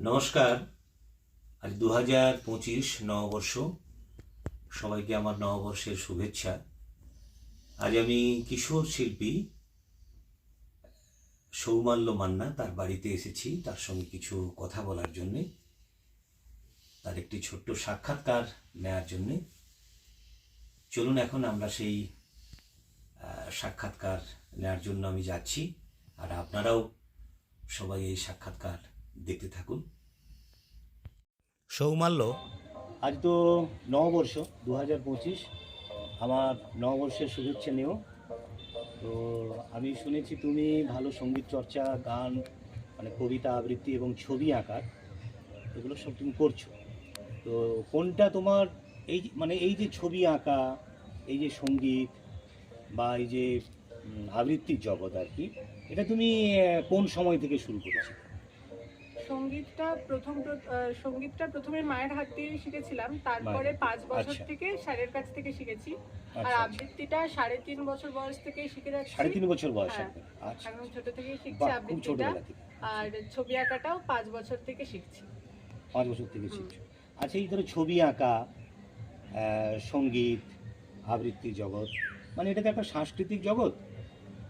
নমস্কার। আজ দু হাজার পঁচিশ নববর্ষ। সবাইকে আমার নববর্ষের শুভেচ্ছা। আজ আমি কিশোর শিল্পী সৌমাল্য মান্না তার বাড়িতে এসেছি। তার সঙ্গে কিছু কথা বলার জন্যে। তার একটি ছোট্ট সাক্ষাৎকার নেয়ার জন্যে। চলুন এখন আমরা সেই সাক্ষাৎকার নেওয়ার জন্য আমি যাচ্ছি। আর আপনারাও সবাই এই সাক্ষাৎকার দেখতে থাকুন। সৌমাল্য। আজ তো নববর্ষ দু হাজার পঁচিশ। আমার নববর্ষের শুভেচ্ছা নিও। তো আমি শুনেছি তুমি ভালো সংগীত চর্চা গান মানে কবিতা আবৃত্তি এবং ছবি আঁকার এগুলো সব তুমি করছ। তো কোনটা তোমার এই মানে এই যে ছবি আঁকা এই যে সংগীত বা এই যে আবৃত্তির জগৎ আর কি এটা তুমি কোন সময় থেকে শুরু করেছ? সঙ্গীতটা প্রথম প্র- সঙ্গীতটা প্রথমে মায়ের হাত দিয়ে শিখেছিলাম তারপরে পাঁচ বছর আচ্ছা। থেকে স্যারের কাছ থেকে শিখেছি আর আচ্ছা, আচ্ছা। আবৃত্তিটা সাড়ে তিন বছর বয়স থেকে শিখে যাচ্ছি সাড়ে তিন বছর বয়স হ্যাঁ। আচ্ছা এখন ছোট থেকেই শিখছি আবৃত্তিটা আর ছবি আঁকাটাও পাঁচ বছর থেকে শিখছি পাঁচ বছর থেকে। শিখছো আচ্ছা এই ধরো ছবি আঁকা সংগীত আবৃত্তি জগৎ মানে এটা তো একটা সাংস্কৃতিক জগৎ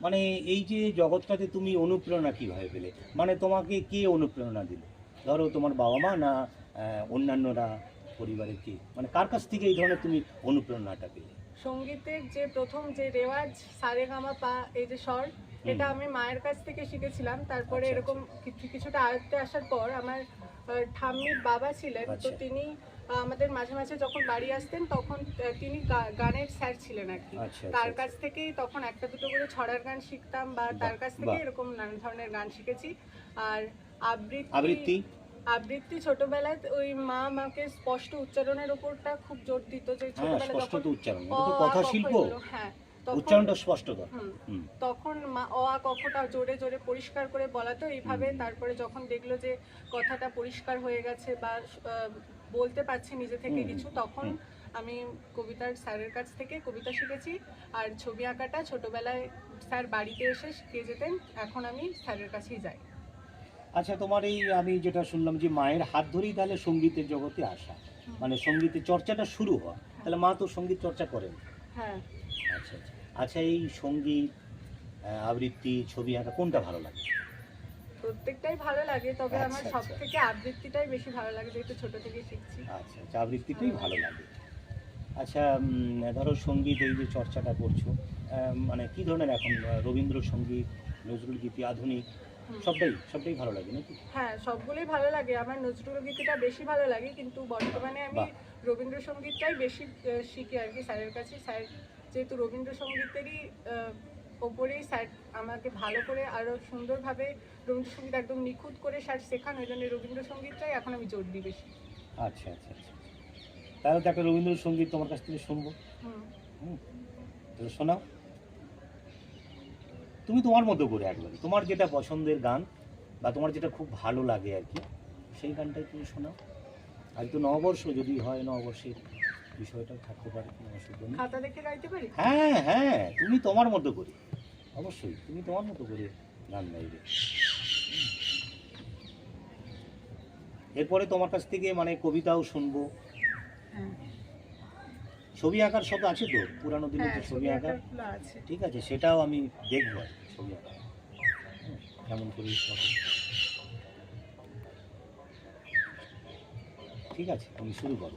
মানে এই যে জগৎটাতে তুমি অনুপ্রেরণা কীভাবে পেলে? মানে তোমাকে কে অনুপ্রেরণা দিল? ধরো তোমার বাবা মা না অন্যান্যরা পরিবারের কে? মানে কার কাছ থেকে এই ধরনের তুমি অনুপ্রেরণাটা পেলে? সঙ্গীতের যে প্রথম যে রেওয়াজ সারে গামা পা এই যে স্বর এটা আমি মায়ের কাছ থেকে শিখেছিলাম। তারপরে আচ্ছা, এরকম কিছু কিছুটা আয়ত্তে আসার পর আমার ঠাম্মির বাবা ছিলেন তো আচ্ছা। তিনি আমাদের মাঝে মাঝে যখন বাড়ি আসতেন তখন তিনি গানের স্যার ছিলেন আর কি। আচ্ছা তার আচ্ছা, কাছ থেকেই তখন একটা দুটো করে ছড়ার গান শিখতাম বা তার কাছ থেকে এরকম নানা ধরনের গান শিখেছি। আর আবৃত্তি আবৃত্তি? ছোটবেলায় ওই মা আমাকে স্পষ্ট উচ্চারণের উপরটা খুব জোর দিত যে হ্যাঁ ছোটবেলায় যখন কথা শিল্প। হ্যাঁ। উচ্চারণটা স্পষ্ট কর। তখন মা অ আ কখটা জোরে জোরে পরিষ্কার করে বলাতো এইভাবে তারপরে যখন দেখল যে কথাটা পরিষ্কার হয়ে গেছে বা বলতে পারছি নিজে থেকে কিছু তখন আমি কবিতার স্যারের কাছ থেকে কবিতা শিখেছি। আর ছবি আঁকাটা ছোটবেলায় স্যার বাড়িতে এসে শিখিয়ে যেতেন এখন আমি স্যারের কাছেই যাই। আচ্ছা তোমার এই আমি যেটা শুনলাম যে মায়ের হাত ধরেই তাহলে সঙ্গীতের জগতে আসা। মানে সঙ্গীতের চর্চাটা শুরু হয়। তাহলে মা তো সংগীত চর্চা করেন। হ্যাঁ। আচ্ছা আচ্ছা। আচ্ছা এই সংগীত আবৃত্তি ছবি আঁকা কোনটা ভালো লাগে? প্রত্যেকটাই ভালো লাগে তবে আমার আচ্ছা, সব আচ্ছা। থেকে আবৃত্তিটাই বেশি ভালো লাগে যেহেতু ছোট থেকে শিখছি। আচ্ছা আচ্ছা আবৃত্তিটাই ভালো লাগে। আচ্ছা ধরো সংগীত এই যে চর্চাটা করছ মানে কি ধরনের এখন রবীন্দ্রসঙ্গীত নজরুল গীতি আধুনিক সবটাই সবটাই ভালো লাগে নাকি? হ্যাঁ সবগুলোই ভালো লাগে আমার নজরুল গীতিটা বেশি ভালো লাগে কিন্তু বর্তমানে আমি রবীন্দ্রসঙ্গীতটাই বেশি শিখি আর কি স্যারের কাছে স্যার যেহেতু রবীন্দ্রসঙ্গীতেরই ওপরেই স্যার আমাকে ভালো করে আরও সুন্দরভাবে রবীন্দ্রসঙ্গীত একদম নিখুঁত করে স্যার শেখান ওই জন্য রবীন্দ্রসঙ্গীতটাই এখন আমি জোর দিই বেশি। আচ্ছা আচ্ছা আচ্ছা তাহলে তো একটা রবীন্দ্রসঙ্গীত তোমার কাছ থেকে শুনব। শোনাও। তুমি তোমার মতো করে একবার তোমার যেটা পছন্দের গান বা তোমার যেটা খুব ভালো লাগে আর কি সেই গানটাই তুমি শোনাও। আজ তো নববর্ষ যদি হয় নববর্ষের বিষয়টাও থাকতে পারে কোনো অসুবিধা নেই। খাতা দেখে গাইতে পারি? হ্যাঁ হ্যাঁ তুমি তোমার মতো করে। অবশ্যই তুমি তোমার মতো করে গান গাইবে। এরপরে তোমার কাছ থেকে মানে কবিতাও শুনব। হ্যাঁ। ছবি আঁকার সব আছে তো? পুরানো দিনের হ্যাঁ যে ছবি আঁকা? আছে। ঠিক আছে সেটাও আমি দেখব ছবি আঁকা। কেমন করে ঠিক আছে তুমি শুরু করো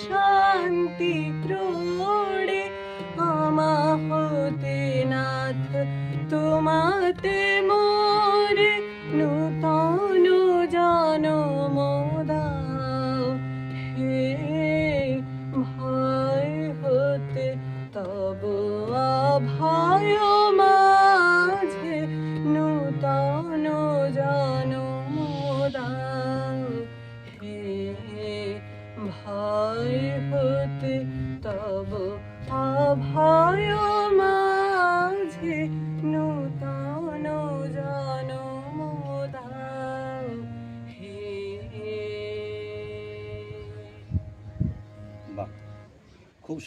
শান্তি ক্রোড়ে আমা হতে নাথ তোমাতে মোরে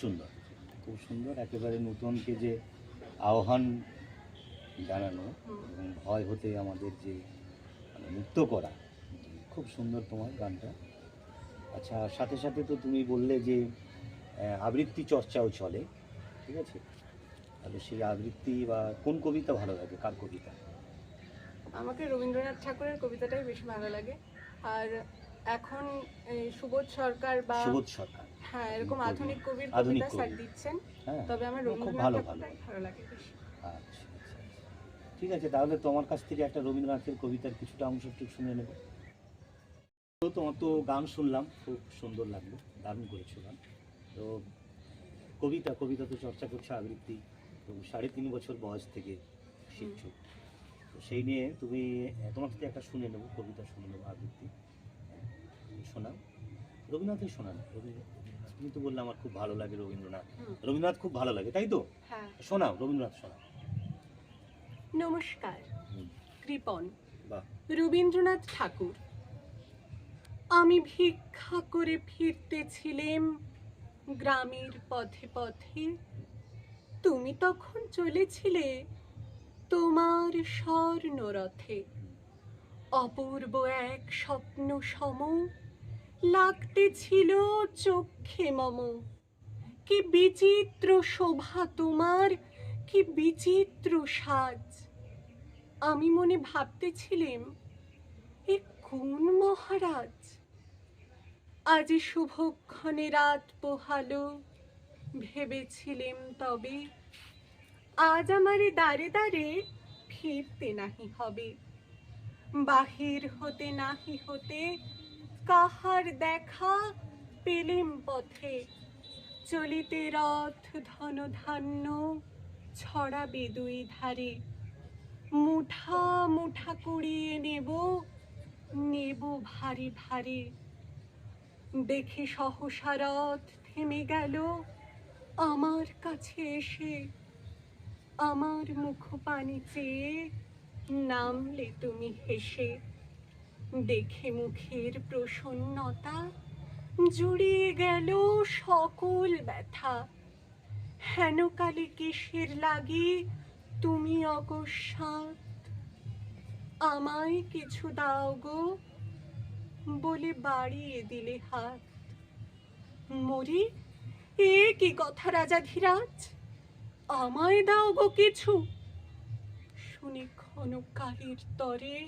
সুন্দর। খুব সুন্দর একেবারে নূতনকে যে আহ্বান জানানো এবং ভয় হতে আমাদের যে মানে মুক্ত করা। খুব সুন্দর তোমার গানটা। আচ্ছা সাথে সাথে তো তুমি বললে যে আবৃত্তি চর্চাও চলে ঠিক আছে? তাহলে সেই আবৃত্তি বা কোন কবিতা ভালো লাগে? কার কবিতা? আমাকে রবীন্দ্রনাথ ঠাকুরের কবিতাটাই বেশি ভালো লাগে। আর এখন এই সুবোধ সরকার বা সুবোধ সরকার। হ্যাঁ এরকম আধুনিক কবির আধুনিক কবিতা স্যার দিচ্ছেন। হ্যাঁ তবে আমার খুব ভালো, ভালো। ঠাকুরটাই ভালো লাগে বেশি। আচ্ছা আচ্ছা আচ্ছা। ঠিক আছে তাহলে তোমার কাছ থেকে একটা রবীন্দ্রনাথের কবিতার কিছুটা অংশ একটু শুনে নেব। তো তোমার তো গান শুনলাম খুব সুন্দর লাগল দারুণ করেছ গান। তো কবিতা কবিতা তো চর্চা করছ আবৃত্তি তো সাড়ে তিন বছর বয়স থেকে শিখছো। তো সেই নিয়ে তুমি তোমার থেকে একটা শুনে নেব কবিতা শুনে নেব আবৃত্তি। শোনাও। রবীন্দ্রনাথের শোনান রবীন্দ্র তুমি তো বললে আমার খুব ভালো লাগে রবীন্দ্রনাথ। রবীন্দ্রনাথ খুব ভালো লাগে তাই তো? হ্যাঁ। শোনাও রবীন্দ্রনাথ শোনাও। নমস্কার। কৃপন। রবীন্দ্রনাথ ঠাকুর। আমি ভিক্ষা করে ফিরতেছিলেম গ্রামের পথে পথে। তুমি তখন চলেছিলে তোমার স্বর্ণরথে। অপূর্ব এক স্বপ্ন সম লাগতেছিল চক্ষে মম। কি বিচিত্র শোভা তোমার, কি বিচিত্র সাজ। আমি মনে ভাবতেছিলেম, এ কোন মহারাজ? আজ শুভক্ষণে রাত পোহালো, ভেবেছিলেম তবে আজ আমারে দাঁড়ে দাঁড়ে ফিরতে নাহি হবে। বাহির হতে নাহি হতে কাহার দেখা পেলেম পথে। চলিতে রথ ধন ধান্য ছড়াবে দুই ধারে। মুঠা মুঠা কুড়িয়ে নেব নেব ভারী ভারী। দেখে সহসা রথ থেমে গেল, আমার কাছে এসে আমার মুখ পানি চেয়ে নামলে তুমি হেসে। দেখে মুখের প্রসন্নতা জুড়িয়ে গেল সকল ব্যথা। হেন কালে কিসের লাগে তুমি অকস্মাৎ? আমায় কিছু দাও গো বলে বাড়িয়ে দিলে হাত। মরি, এ কি কথা রাজা ধীরাজ? আমায় দাও গো কিছু। শুনে ক্ষণ কালের তরে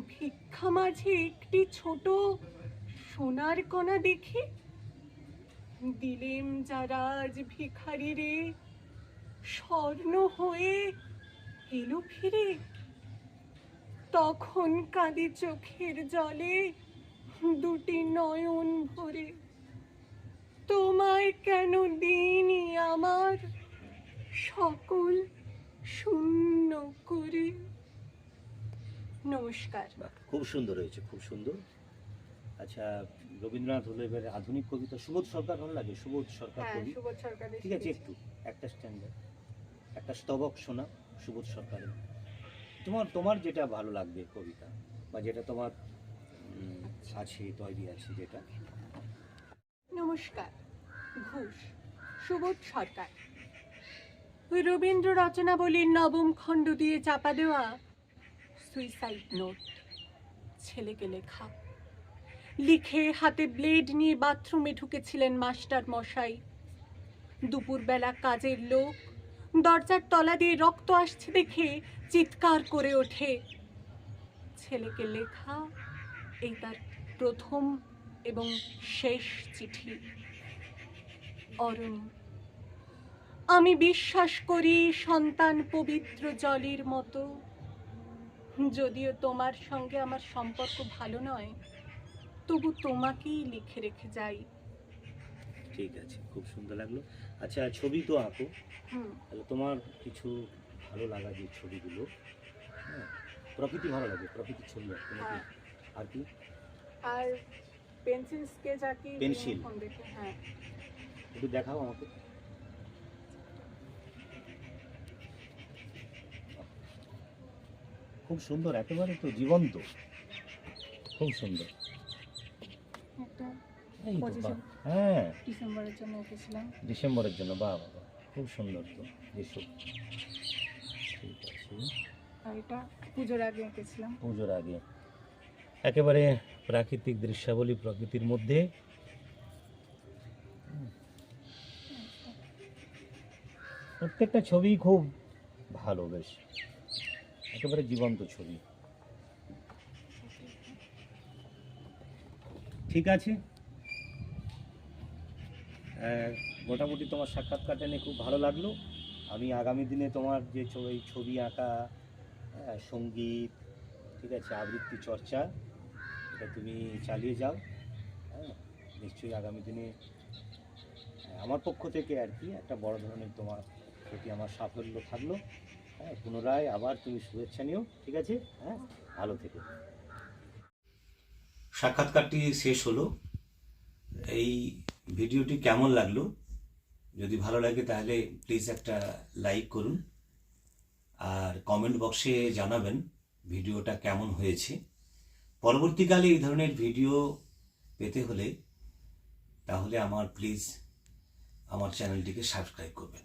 ভিক্ষা মাঝে একটি ছোট সোনার কণা দেখি দিলেম যারা আজ ভিখারি রে। স্বর্ণ হয়ে এলো ফিরে। তখন কাঁদি চোখের জলে দুটি নয়ন ভরে। তোমায় কেন দিইনি আমার সকল শূন্য করে নমস্কার। খুব সুন্দর হয়েছে খুব সুন্দর। আচ্ছা রবীন্দ্রনাথ হলো এবারে আধুনিক কবিতা সুবোধ সরকার ভালো লাগে? সুবোধ সরকার হ্যাঁ কবি। ঠিক আছে একটু একটা স্ট্যান্ডার্ড একটা স্তবক শোনা সুবোধ সরকারের। তোমার তোমার যেটা ভালো লাগবে কবিতা বা যেটা তোমার উম, আছে তৈরি আছে যেটা? নমস্কার ঘোষ সুবোধ সরকার। রবীন্দ্র রচনাবলীর নবম খণ্ড দিয়ে চাপা দেওয়া সুইসাইড নোট ছেলেকে লেখা। লিখে হাতে ব্লেড নিয়ে বাথরুমে ঢুকেছিলেন মাস্টার মশাই। দুপুরবেলা কাজের লোক দরজার তলা দিয়ে রক্ত আসছে দেখে চিৎকার করে ওঠে। ছেলেকে লেখা এই তার প্রথম এবং শেষ চিঠি। অরণি, আমি বিশ্বাস করি সন্তান পবিত্র জলের মতো। যদিও তোমার সঙ্গে আমার সম্পর্ক ভালো নয় তবু তোমাকেই লিখে রেখে যাই। ঠিক আছে খুব সুন্দর লাগল। আচ্ছা ছবি তো আঁকো। তাহলে তোমার কিছু ভালো লাগা যে ছবিগুলো হ্যাঁ প্রকৃতি ভালো লাগে প্রকৃতির ছবি হ্যাঁ। আর কি? আর পেন্সিল স্কেচ আঁকি দেখে হ্যাঁ। একটু দেখাও আমাকে। খুব সুন্দর একেবারে তো জীবন্ত। খুব সুন্দর। হ্যাঁ। ডিসেম্বরের জন্য এঁকেছিলাম। ডিসেম্বরের জন্য বাহ বাহ বাহ। খুব সুন্দর তো যেসব ঠিক আছে। আর এটা পুজোর আগে এঁকেছিলাম। পুজোর আগে। একেবারে প্রাকৃতিক দৃশ্যাবলী প্রকৃতির মধ্যে। প্রত্যেকটা ছবি খুব ভালো বেশ। একেবারে জীবন্ত ছবি। ঠিক আছে? মোটামুটি তোমার সাক্ষাৎকারটা নিয়ে খুব ভালো লাগল। আমি আগামী দিনে তোমার যে ছবি ছবি আঁকা সংগীত, ঠিক আছে, আবৃত্তি চর্চা, এটা তুমি চালিয়ে যাও। হ্যাঁ নিশ্চয়ই আগামী দিনে আমার পক্ষ থেকে আর কি একটা বড় ধরনের তোমার প্রতি আমার সাফল্য থাকল। হ্যাঁ পুনরায় আবার তুমি শুভেচ্ছা নিও, ঠিক আছে? হ্যাঁ ভালো থেকো। সাক্ষাৎকারটি শেষ হলো। এই ভিডিওটি কেমন লাগল? যদি ভালো লাগে তাহলে প্লিজ একটা লাইক করুন। আর কমেন্ট বক্সে জানাবেন ভিডিওটা কেমন হয়েছে। পরবর্তীকালে এই ধরনের ভিডিও পেতে হলে তাহলে আমার প্লিজ আমার চ্যানেলটিকে সাবস্ক্রাইব করবেন।